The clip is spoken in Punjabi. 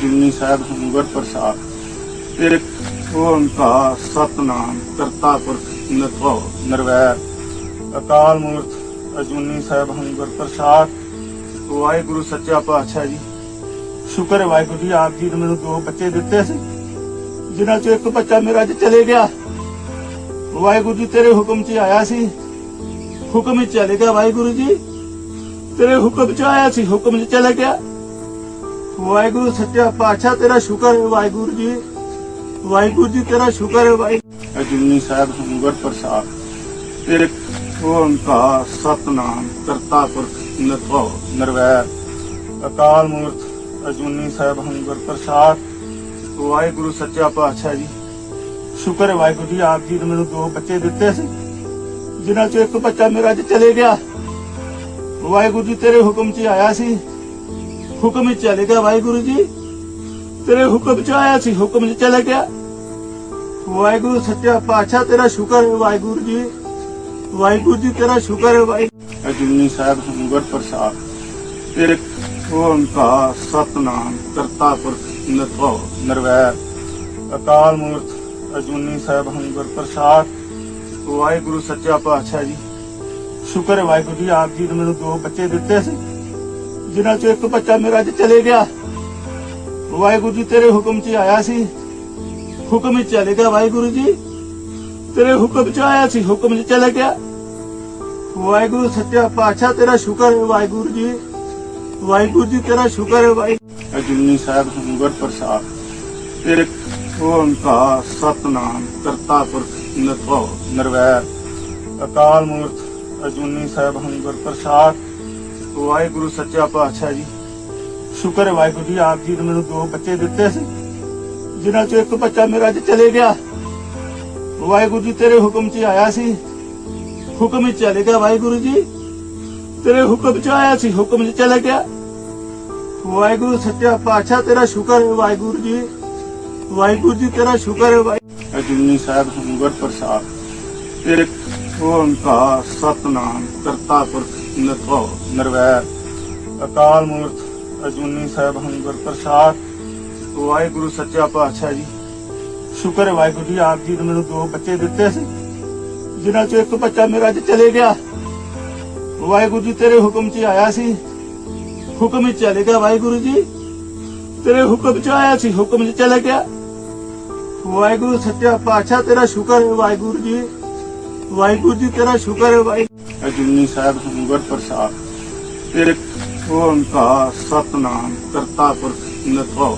ਜਿਨੀ ਸਾਹਿਬ ਹੰਗਰ ਪ੍ਰਸਾਦ ਤੇਰੇ ਓੰਕਾਰ ਸਤਨਾਮ ਕਰਤਾ ਪੁਰਖ ਨਿਰਭਉ ਨਿਰਵੈਰ, ਅਕਾਲ ਮੂਰਤ ਅਜੂਨੀ ਸਾਹਿਬ ਹੰਗਰ ਪ੍ਰਸਾਦ। ਵਾਹਿਗੁਰੂ, ਸੱਚਾ ਪਾਤਸ਼ਾਹ ਜੀ, ਸ਼ੁਕਰ ਹੈ ਵਾਹਿਗੁਰੂ ਜੀ, ਆਪ ਜੀ ਨੇ ਮੈਨੂੰ ਦੋ ਬੱਚੇ ਦਿੱਤੇ ਸੀ, ਜਿਨ੍ਹਾਂ ਚੋਂ ਇੱਕ ਬੱਚਾ ਮੇਰਾ ਅੱਜ ਚਲੇ ਗਿਆ। ਵਾਹਿਗੁਰੂ ਜੀ, ਤੇਰੇ ਹੁਕਮ 'ਚ ਆਇਆ ਸੀ। ਹੁਕਮ 'ਚ ਚਲੇ ਗਿਆ ਵਾਹਿਗੁਰੂ ਜੀ। ਤੇਰੇ ਹੁਕਮ 'ਚ ਆਇਆ ਸੀ, ਹੁਕਮ 'ਚ ਚਲੇ ਗਿਆ। ਵਾਹਿਗੁਰੂ ਸੱਚਾ ਪਾਤਸ਼ਾਹ, ਤੇਰਾ ਸ਼ੁਕਰ ਹੈ ਵਾਹਿਗੁਰੂ ਜੀ। ਵਾਹਿਗੁਰੂ ਜੀ, ਤੇਰਾ ਸ਼ੁਕਰ ਹੈ ਵਾਹਿਗੁਰੂ ਅਜੂਨੀ ਸਾਹਿਬ ਹੰਗਰ ਪ੍ਰਸਾਦ, ਤੇਰੇ ਓੰਕਾਰ ਸਤਨਾਮ, ਕਰਤਾ ਪੁਰਖ, ਨਿਰਭਉ, ਨਿਰਵੈਰ, ਅਕਾਲ ਮੂਰਤ ਅਜੂਨੀ ਸਾਹਿਬ ਹੰਗਰ ਪ੍ਰਸਾਦ, ਵਾਹਿਗੁਰੂ ਸੱਚਾ ਪਾਤਸ਼ਾਹ ਜੀ। ਸ਼ੁਕਰ ਹੈ ਵਾਹਿਗੁਰੂ ਜੀ, ਆਪ ਜੀ ਨੇ ਮੈਨੂੰ ਦੋ ਬੱਚੇ ਦਿੱਤੇ ਸੀ, ਜਿਨ੍ਹਾਂ ਚੋਂ ਇੱਕ ਬੱਚਾ ਮੇਰਾ ਅੱਜ ਚਲੇ ਗਿਆ। ਵਾਹਿਗੁਰੂ ਜੀ, ਤੇਰੇ ਹੁਕਮ 'ਚ ਆਇਆ ਸੀ। ਹੁਕਮ 'ਚ ਚਲੇ ਗਿਆ ਵਾਹਿਗੁਰੂ ਜੀ। ਤੇਰੇ ਹੁਕਮ 'ਚ ਆਇਆ ਸੀ, ਹੁਕਮ 'ਚ ਚਲੇ ਗਿਆ। ਵਾਹਿਗੁਰੂ ਸੱਚਾ ਪਾਤਸ਼ਾਹ, ਤੇਰਾ ਸ਼ੁਕਰ ਹੈ ਵਾਹਿਗੁਰੂ ਜੀ। ਵਾਹਿਗੁਰੂ ਜੀ, ਤੇਰਾ ਸ਼ੁਕਰ ਹੈ ਵਾਹਿਗੁਰੂ ਅਜੂਨੀ ਸਾਹਿਬ ਹੰਗਰ ਪ੍ਰਸਾਦ। ਤੇਰੇ ਓੰਕਾਰ ਸਤਨਾਮ, ਕਰਤਾ ਪੁਰਖ, ਨਿਰਭਉ, ਨਿਰਵੈਰ। ਅਕਾਲ ਮੂਰਤ ਅਜੂਨੀ ਸਾਹਿਬ ਹੰਗਰ ਪ੍ਰਸਾਦ। ਵਾਹਿਗੁਰੂ ਸੱਚਾ ਪਾਤਸ਼ਾਹ ਜੀ। ਸ਼ੁਕਰ ਹੈ ਵਾਹਿਗੁਰੂ ਜੀ, ਆਪ ਜੀ ਨੇ ਮੈਨੂੰ ਦੋ ਬੱਚੇ ਦਿੱਤੇ ਸੀ। ਜਿਨ੍ਹਾਂ ਚੋਂ ਇੱਕ ਬੱਚਾ ਮੇਰਾ ਅੱਜ ਚਲੇ ਗਿਆ। ਵਾਹਿਗੁਰੂ ਜੀ, ਤੇਰੇ ਹੁਕਮ 'ਚ ਆਇਆ ਸੀ। ਹੁਕਮ 'ਚ ਚਲੇ ਗਿਆ ਵਾਹਿਗੁਰੂ ਜੀ। ਤੇਰੇ ਹੁਕਮ 'ਚ ਆਇਆ ਸੀ, ਹੁਕਮ 'ਚ ਚਲੇ ਗਿਆ। ਵਾਹਿਗੁਰੂ, ਸੱਚਾ ਪਾਤਸ਼ਾਹ, ਤੇਰਾ ਸ਼ੁਕਰ ਹੈ ਵਾਹਿਗੁਰੂ ਜੀ। ਵਾਹਿਗੁਰੂ ਜੀ, ਤੇਰਾ ਸ਼ੁਕਰ ਹੈ ਵਾਹਿਗੁਰੂ ਅਜੂਨੀ ਸਾਹਿਬ ਹੰਗਰ ਪ੍ਰਸਾਦ, ਤੇਰੇ ਓੰਕਾਰ ਸਤਨਾਮ, ਕਰਤਾ ਪੁਰਖ, ਨਿਰਭਉ, ਨਿਰਵੈਰ, ਅਕਾਲ ਮੂਰਤ ਅਜੂਨੀ ਸਾਹਿਬ ਹੰਗਰ ਪ੍ਰਸਾਦ ਵਾਹਿਗੁਰੂ, ਸੱਚਾ ਪਾਤਸ਼ਾਹ ਜੀ। ਸ਼ੁਕਰ ਹੈ ਵਾਹਿਗੁਰੂ ਜੀ, ਆਪ ਜੀ ਨੇ ਮੈਨੂੰ ਦੋ ਬੱਚੇ ਦਿੱਤੇ ਸੀ, ਜਿਨ੍ਹਾਂ ਚੋਂ ਇੱਕ ਬੱਚਾ ਮੇਰਾ ਅੱਜ ਚਲੇ ਗਿਆ। ਵਾਹਿਗੁਰੂ ਜੀ, ਤੇਰੇ ਹੁਕਮ 'ਚ ਆਇਆ ਸੀ। ਹੁਕਮ 'ਚ ਚਲੇ ਗਿਆ ਵਾਹਿਗੁਰੂ ਜੀ। ਤੇਰੇ ਹੁਕਮ 'ਚ ਆਇਆ ਸੀ, ਹੁਕਮ 'ਚ ਚਲੇ ਗਿਆ। ਵਾਹਿਗੁਰੂ, ਸੱਚਾ ਪਾਤਸ਼ਾਹ, ਤੇਰਾ ਸ਼ੁਕਰ ਹੈ ਵਾਹਿਗੁਰੂ ਜੀ। ਵਾਹਿਗੁਰੂ ਜੀ, ਤੇਰਾ ਸ਼ੁਕਰ ਹੈ ਵਾਹਿਗੁਰੂ ਅਜੂਨੀ ਸਾਹਿਬ ਹੰਗਰ ਪ੍ਰਸਾਦ। ਤੇਰੇ ਓੰਕਾਰ ਸਤਨਾਮ ਕਰਤਾ ਪੁਰਖ ਨਿਰਭਉ, ਨਿਰਵੈਰ। ਅਕਾਲ ਮੂਰਤ ਅਜੂਨੀ ਸਾਹਿਬ ਹੰਗਰ ਪ੍ਰਸਾਦ, ਵਾਹਿਗੁਰੂ ਸੱਚਾ ਪਾਤਸ਼ਾਹ ਜੀ। ਸ਼ੁਕਰ ਹੈ ਵਾਹਿਗੁਰੂ ਜੀ, ਆਪ ਜੀ ਨੇ ਮੈਨੂੰ ਦੋ ਬੱਚੇ ਦਿੱਤੇ ਸੀ, ਜਿਨ੍ਹਾਂ ਚੋਂ ਇੱਕ ਬੱਚਾ ਮੇਰਾ ਅੱਜ ਚਲੇ ਗਿਆ। ਵਾਹਿਗੁਰੂ ਜੀ, ਤੇਰੇ ਹੁਕਮ 'ਚ ਆਇਆ ਸੀ। ਹੁਕਮ 'ਚ ਚਲੇ ਗਿਆ ਵਾਹਿਗੁਰੂ ਜੀ। ਤੇਰੇ ਹੁਕਮ 'ਚ ਆਇਆ ਸੀ, ਹੁਕਮ 'ਚ ਚਲੇ ਗਿਆ। ਵਾਹਿਗੁਰੂ ਸੱਚਾ ਪਾਤਸ਼ਾਹ, ਤੇਰਾ ਸ਼ੁਕਰ ਹੈ ਵਾਹਿਗੁਰੂ ਜੀ। ਵਾਹਿਗੁਰੂ ਜੀ, ਤੇਰਾ ਸ਼ੁਕਰ ਹੈ ਵਾਹਿਗੁਰੂ ਅਜੂਨੀ ਸਾਹਿਬ ਹੰਗਰ ਪ੍ਰਸਾਦ। ਤੇਰੇ ਓੰਕਾਰ ਸਤਨਾਮ ਕਰਤਾ ਪੁਰਖ ਨਿਰਭਉ